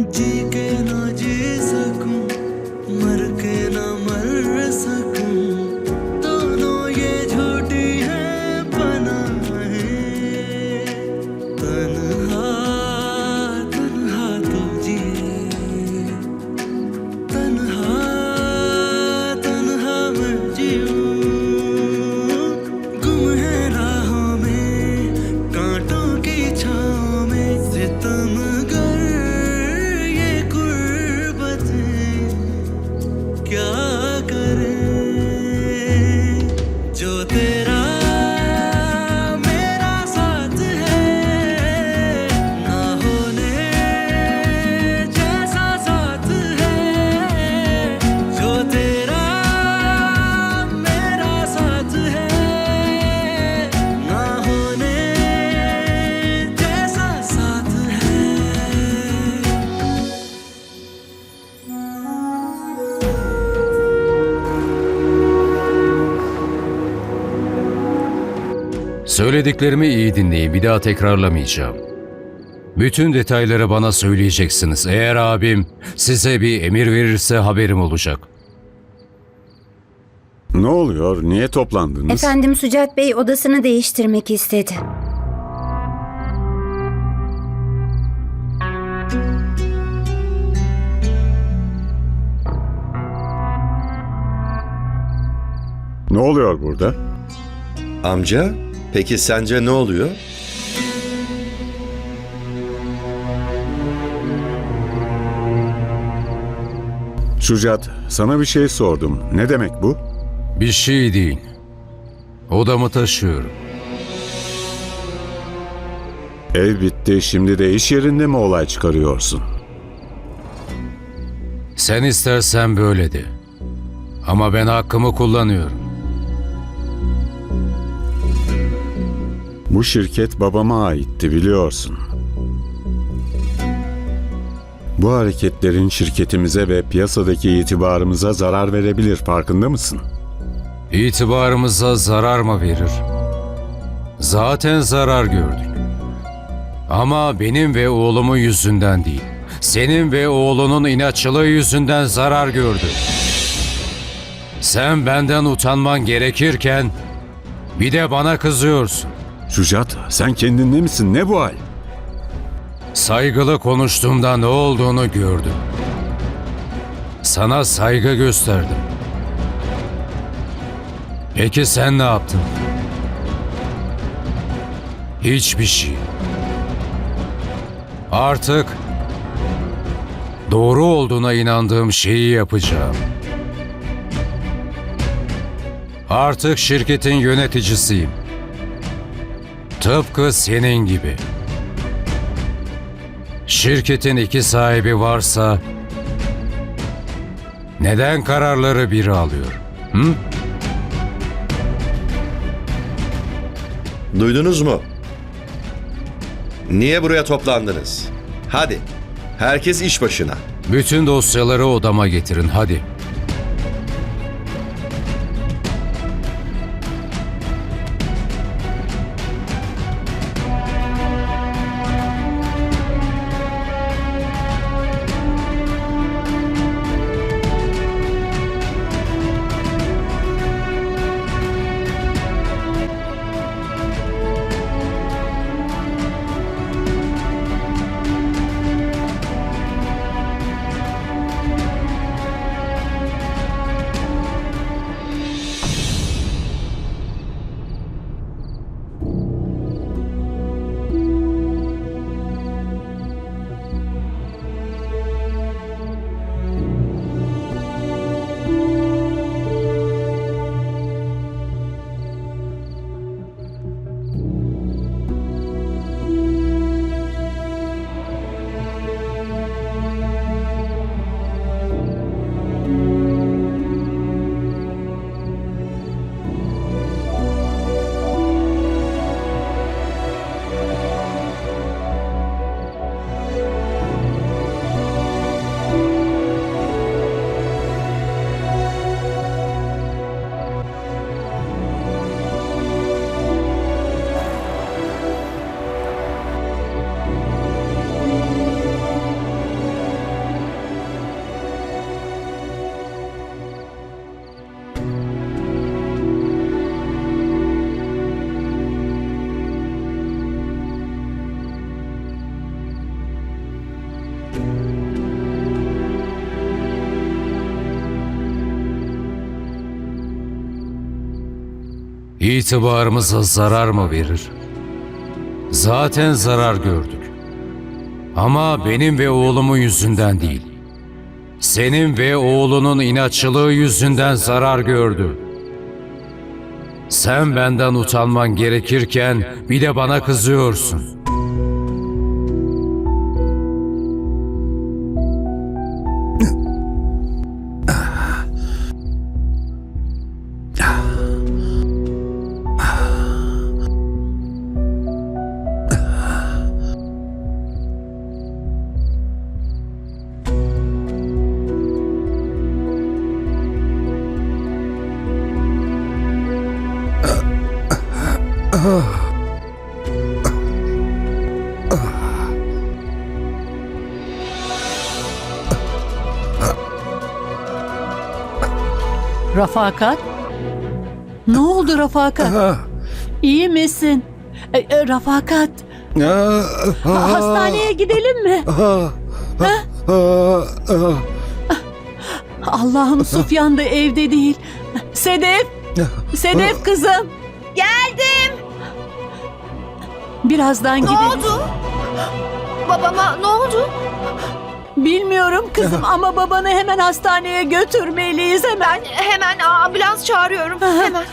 जी के ना जी सकूँ मर के ना मर सकूँ। Söylediklerimi iyi dinleyin. Bir daha tekrarlamayacağım. Bütün detayları bana söyleyeceksiniz. Eğer abim size bir emir verirse haberim olacak. Ne oluyor? Niye toplandınız? Efendim Sucat Bey odasını değiştirmek istedi. Ne oluyor burada? Amca, peki sence ne oluyor? Şucat, sana bir şey sordum. Ne demek bu? Bir şey değil. Odamı taşıyorum. Ev bitti, şimdi de iş yerinde mi olay çıkarıyorsun? Sen istersen böyle de. Ama ben hakkımı kullanıyorum. Bu şirket babama aitti biliyorsun. Bu hareketlerin şirketimize ve piyasadaki itibarımıza zarar verebilir farkında mısın? İtibarımıza zarar mı verir? Zaten zarar gördük. Ama benim ve oğlumun yüzünden değil. Senin ve oğlunun inatçılığı yüzünden zarar gördü. Sen benden utanman gerekirken bir de bana kızıyorsun. Şucat, sen kendinde misin? Ne bu hal? Saygılı konuştuğumda ne olduğunu gördüm. Sana saygı gösterdim. Peki sen ne yaptın? Hiçbir şey. Artık doğru olduğuna inandığım şeyi yapacağım. Artık şirketin yöneticisiyim. Tıpkı senin gibi. Şirketin iki sahibi varsa neden kararları biri alıyor? Hı? Duydunuz mu? Niye buraya toplandınız? Hadi, herkes iş başına. Bütün dosyaları odama getirin hadi. İtibarımıza zarar mı verir? Zaten zarar gördük. Ama benim ve oğlumun yüzünden değil. Senin ve oğlunun inatçılığı yüzünden zarar gördü. Sen benden utanman gerekirken bir de bana kızıyorsun. Rafakat? Ne oldu Rafakat? İyi misin? E, e, Rafakat, ha- hastaneye gidelim mi? Allah'ım Sufyan da evde değil. Sedef! Sedef kızım! Birazdan Ne gidelim. oldu? Babama ne oldu? Bilmiyorum kızım ama babanı hemen hastaneye götürmeliyiz hemen. Hemen ambulans çağırıyorum. Hemen.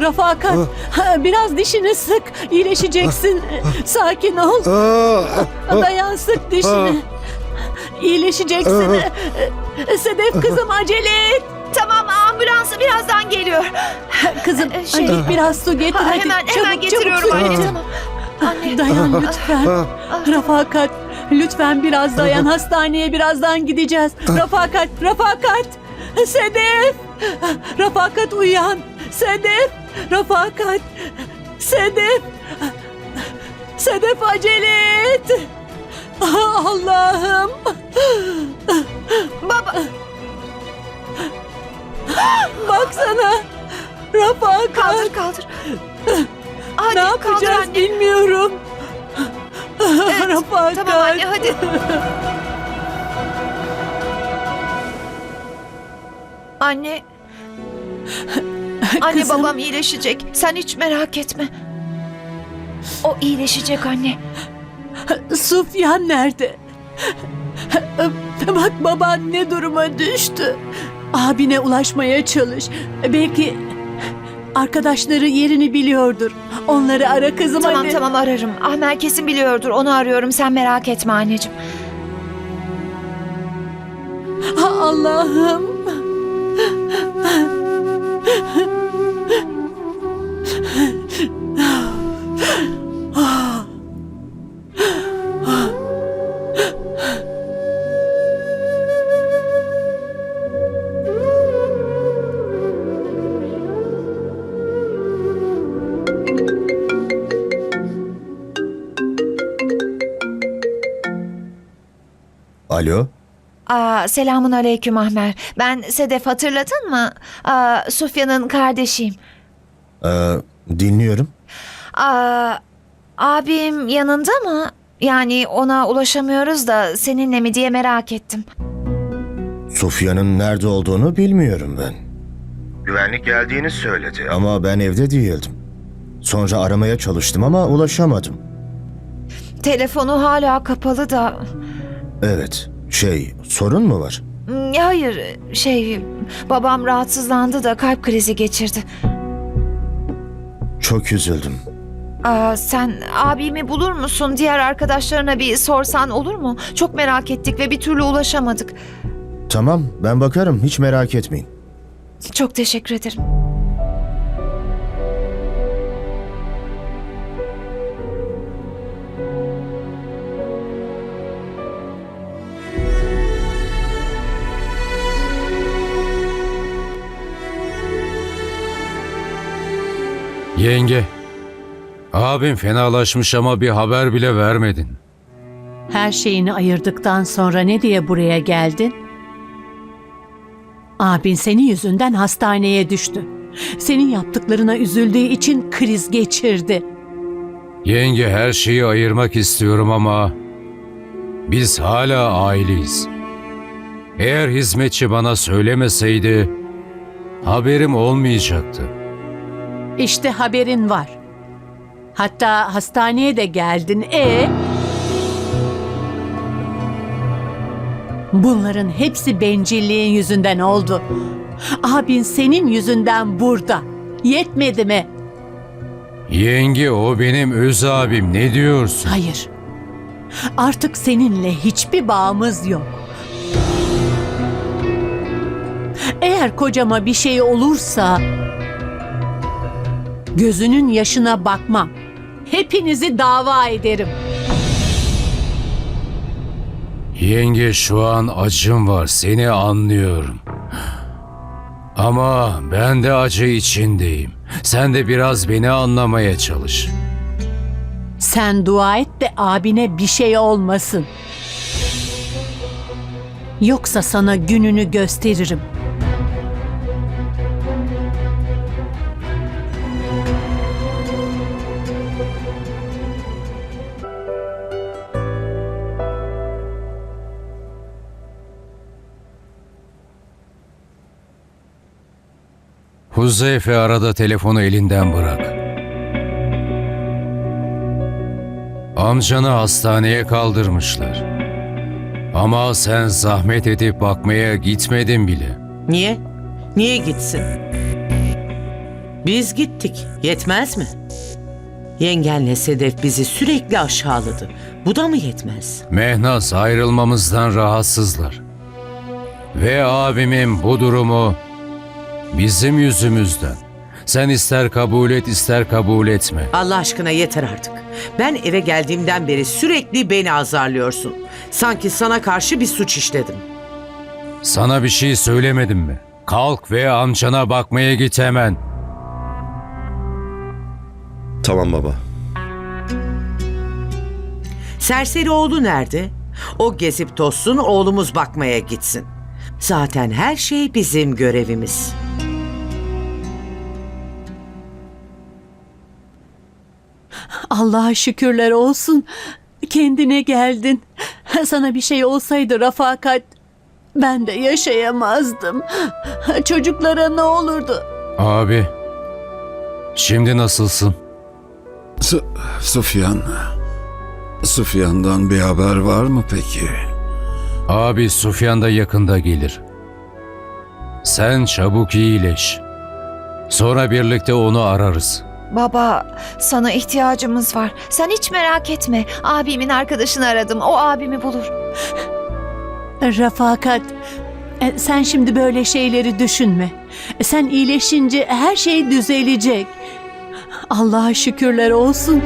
Rafakat, ha, biraz dişini sık, iyileşeceksin. Sakin ol. Dayan sık dişini. İyileşeceksin. Sedef kızım acele et. Tamam ambulans birazdan geliyor. Kızım Ee, şey- git biraz su getir Ha, hadi. hemen çabuk, hemen çabuk getiriyorum su anne getir. tamam. Anne. Dayan lütfen. Rafakat lütfen biraz dayan. Hastaneye birazdan gideceğiz. Rafakat, Rafakat. Sedef. Rafakat uyan. Sedef. Rafakat. Sedef. Sedef acele et. Ah, Allah'ım. Baba Baksana. Rafakat. kaldır kaldır. Hadi ne kaldır yapacağız anne. bilmiyorum. Rafakat. Tamam anne hadi. Anne. Anne Kızım. babam iyileşecek. Sen hiç merak etme. O iyileşecek anne. Sufyan nerede? Bak baban ne duruma düştü. Abine ulaşmaya çalış. Belki arkadaşları yerini biliyordur. Onları ara kızım Tamam hadi. tamam ararım. Ahmer kesin biliyordur. Onu arıyorum. Sen merak etme anneciğim. Allah'ım. Aa, selamun aleyküm Ahmer. Ben Sedef hatırladın mı? Aa, Sufyan'ın kardeşiyim. Ee, dinliyorum. Aa, abim yanında mı? Yani ona ulaşamıyoruz da seninle mi diye merak ettim. Sufyan'ın nerede olduğunu bilmiyorum ben. Güvenlik geldiğini söyledi ama ben evde değildim. Sonra aramaya çalıştım ama ulaşamadım. Telefonu hala kapalı da... Evet, şey, sorun mu var? Hmm, Hayır, şey... Babam rahatsızlandı da kalp krizi geçirdi. Çok üzüldüm. Aa, sen abimi bulur musun? Diğer arkadaşlarına bir sorsan olur mu? Çok merak ettik ve bir türlü ulaşamadık. Tamam, ben bakarım, hiç merak etmeyin. Çok teşekkür ederim. Yenge, abim fenalaşmış ama bir haber bile vermedin. Her şeyini ayırdıktan sonra ne diye buraya geldin? Abin senin yüzünden hastaneye düştü. Senin yaptıklarına üzüldüğü için kriz geçirdi. Yenge her şeyi ayırmak istiyorum ama biz hala aileyiz. Eğer hizmetçi bana söylemeseydi haberim olmayacaktı. İşte haberin var. Hatta hastaneye de geldin. E Bunların hepsi bencilliğin yüzünden oldu. Abin senin yüzünden burada. Yetmedi mi? Yenge o benim öz abim ne diyorsun? Hayır. Artık seninle hiçbir bağımız yok. Eğer kocama bir şey olursa gözünün yaşına bakmam. Hepinizi dava ederim. Yenge şu an acım var seni anlıyorum. Ama ben de acı içindeyim. Sen de biraz beni anlamaya çalış. Sen dua et de abine bir şey olmasın. Yoksa sana gününü gösteririm. Huzeyfe arada telefonu elinden bırak. Amcanı hastaneye kaldırmışlar. Ama sen zahmet edip bakmaya gitmedin bile. Niye? Niye gitsin? Biz gittik. Yetmez mi? Yengenle Sedef bizi sürekli aşağıladı. Bu da mı yetmez? Mehnaz ayrılmamızdan rahatsızlar. Ve abimin bu durumu bizim yüzümüzden. Sen ister kabul et ister kabul etme. Allah aşkına yeter artık. Ben eve geldiğimden beri sürekli beni azarlıyorsun. Sanki sana karşı bir suç işledim. Sana bir şey söylemedim mi? Kalk ve amcana bakmaya git hemen. Tamam baba. Serseri oğlu nerede? O gezip tozsun oğlumuz bakmaya gitsin. Zaten her şey bizim görevimiz. Allah'a şükürler olsun. Kendine geldin. Sana bir şey olsaydı Rafakat ben de yaşayamazdım. Çocuklara ne olurdu? Abi, şimdi nasılsın? Su- Sufyan. Sufyan'dan bir haber var mı peki? Abi Sufyan da yakında gelir. Sen çabuk iyileş. Sonra birlikte onu ararız. Baba, sana ihtiyacımız var. Sen hiç merak etme. Abimin arkadaşını aradım. O abimi bulur. Rafakat e, sen şimdi böyle şeyleri düşünme. E, Sen iyileşince her şey düzelecek. Allah'a şükürler olsun.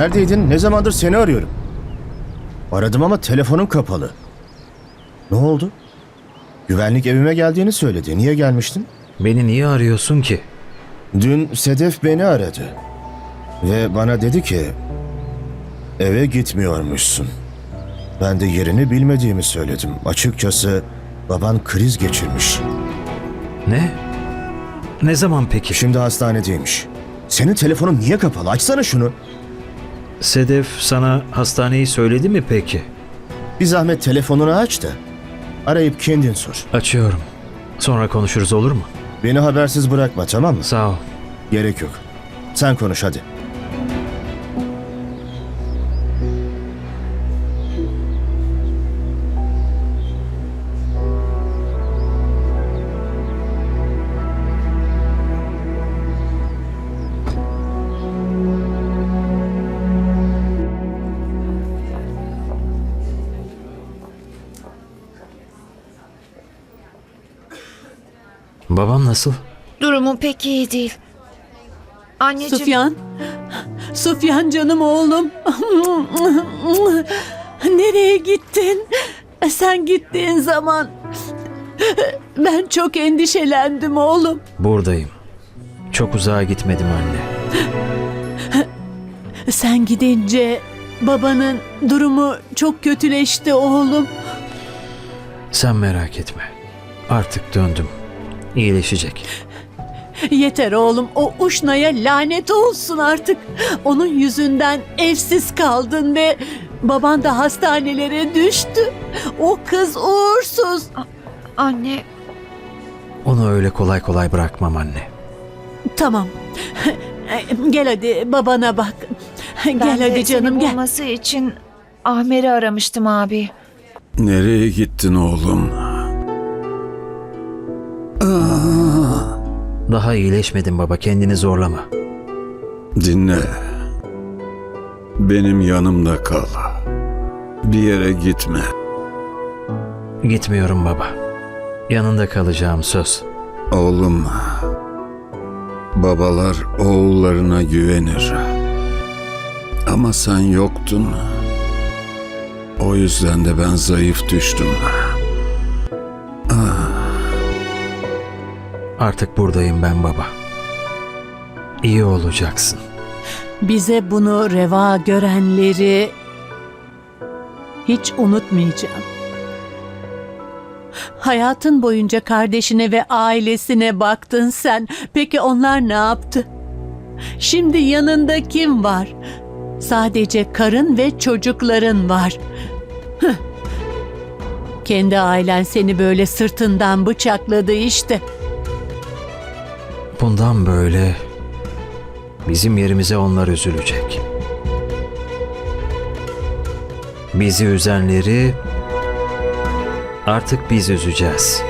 Neredeydin? Ne zamandır seni arıyorum. Aradım ama telefonun kapalı. Ne oldu? Güvenlik evime geldiğini söyledi. Niye gelmiştin? Beni niye arıyorsun ki? Dün Sedef beni aradı. Ve bana dedi ki eve gitmiyormuşsun. Ben de yerini bilmediğimi söyledim. Açıkçası baban kriz geçirmiş. Ne? Ne zaman peki? Şimdi hastanedeymiş. Senin telefonun niye kapalı? Açsana şunu. Sedef sana hastaneyi söyledi mi peki? Bir zahmet telefonunu aç da arayıp kendin sor. Açıyorum. Sonra konuşuruz olur mu? Beni habersiz bırakma tamam mı? Sağ ol. Gerek yok. Sen konuş hadi. Nasıl? Durumu pek iyi değil. Anneciğim, Sufyan. Sufyan canım oğlum. Nereye gittin? Sen gittiğin zaman Ben çok endişelendim oğlum. Buradayım. Çok uzağa gitmedim anne. Sen gidince babanın durumu çok kötüleşti oğlum. Sen merak etme. Artık döndüm. İyileşecek. Yeter oğlum o Uşna'ya lanet olsun artık. Onun yüzünden evsiz kaldın ve baban da hastanelere düştü. O kız uğursuz. Anne, Onu öyle kolay kolay bırakmam anne. Tamam. Gel hadi babana bak. ben Gel de hadi canım seni gel. bulması için Ahmer'i aramıştım abi. Nereye gittin oğlum? Daha iyileşmedin baba kendini zorlama. Dinle. Benim yanımda kal. Bir yere gitme. Gitmiyorum baba. Yanında kalacağım söz. Oğlum. Babalar oğullarına güvenir. Ama sen yoktun. O yüzden de ben zayıf düştüm. Artık buradayım ben baba. İyi olacaksın. Bize bunu reva görenleri hiç unutmayacağım. Hayatın boyunca kardeşine ve ailesine baktın sen. Peki onlar ne yaptı? Şimdi yanında kim var? Sadece karın ve çocukların var. Kendi ailen seni böyle sırtından bıçakladı işte. Bundan böyle bizim yerimize onlar üzülecek. Bizi üzenleri artık biz üzeceğiz.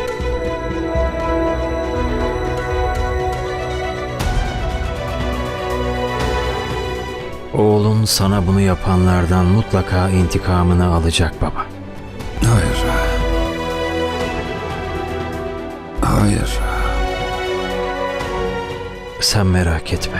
Oğlun sana bunu yapanlardan mutlaka intikamını alacak baba. Sen merak etme.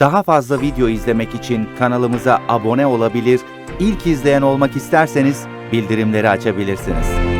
Daha fazla video izlemek için kanalımıza abone olabilir, ilk izleyen olmak isterseniz bildirimleri açabilirsiniz.